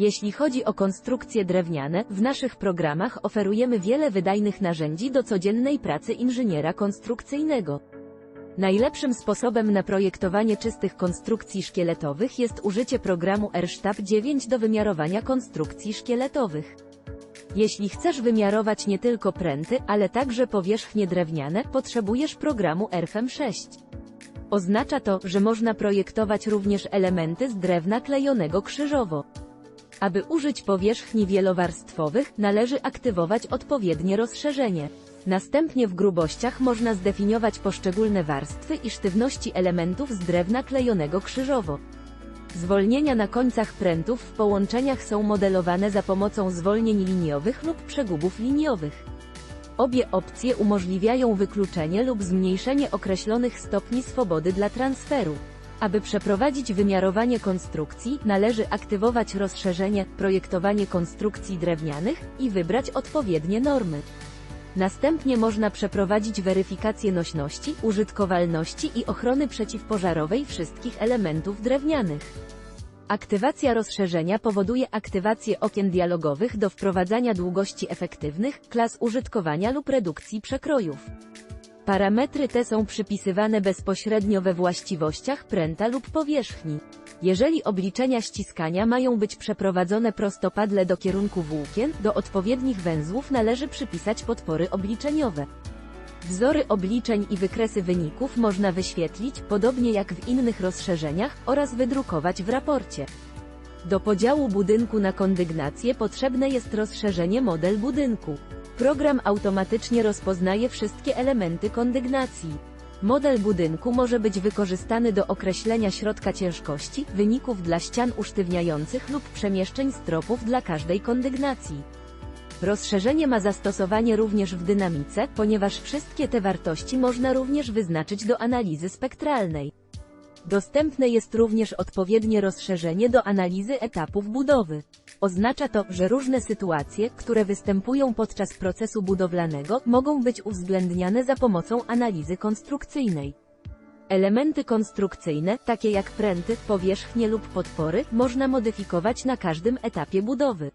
Jeśli chodzi o konstrukcje drewniane, w naszych programach oferujemy wiele wydajnych narzędzi do codziennej pracy inżyniera konstrukcyjnego. Najlepszym sposobem na projektowanie czystych konstrukcji szkieletowych jest użycie programu RSTAP 9 do wymiarowania konstrukcji szkieletowych. Jeśli chcesz wymiarować nie tylko pręty, ale także powierzchnie drewniane, potrzebujesz programu RFM6. Oznacza to, że można projektować również elementy z drewna klejonego krzyżowo. Aby użyć powierzchni wielowarstwowych, należy aktywować odpowiednie rozszerzenie. Następnie w grubościach można zdefiniować poszczególne warstwy i sztywności elementów z drewna klejonego krzyżowo. Zwolnienia na końcach prętów w połączeniach są modelowane za pomocą zwolnień liniowych lub przegubów liniowych. Obie opcje umożliwiają wykluczenie lub zmniejszenie określonych stopni swobody dla transferu. Aby przeprowadzić wymiarowanie konstrukcji, należy aktywować rozszerzenie projektowanie konstrukcji drewnianych i wybrać odpowiednie normy. Następnie można przeprowadzić weryfikację nośności, użytkowalności i ochrony przeciwpożarowej wszystkich elementów drewnianych. Aktywacja rozszerzenia powoduje aktywację okien dialogowych do wprowadzania długości efektywnych, klas użytkowania lub redukcji przekrojów. Parametry te są przypisywane bezpośrednio we właściwościach pręta lub powierzchni. Jeżeli obliczenia ściskania mają być przeprowadzone prostopadle do kierunku włókien, do odpowiednich węzłów należy przypisać podpory obliczeniowe. Wzory obliczeń i wykresy wyników można wyświetlić, podobnie jak w innych rozszerzeniach, oraz wydrukować w raporcie. Do podziału budynku na kondygnację potrzebne jest rozszerzenie model budynku. Program automatycznie rozpoznaje wszystkie elementy kondygnacji. Model budynku może być wykorzystany do określenia środka ciężkości, wyników dla ścian usztywniających lub przemieszczeń stropów dla każdej kondygnacji. Rozszerzenie ma zastosowanie również w dynamice, ponieważ wszystkie te wartości można również wyznaczyć do analizy spektralnej. Dostępne jest również odpowiednie rozszerzenie do analizy etapów budowy. Oznacza to, że różne sytuacje, które występują podczas procesu budowlanego, mogą być uwzględniane za pomocą analizy konstrukcyjnej. Elementy konstrukcyjne, takie jak pręty, powierzchnie lub podpory, można modyfikować na każdym etapie budowy.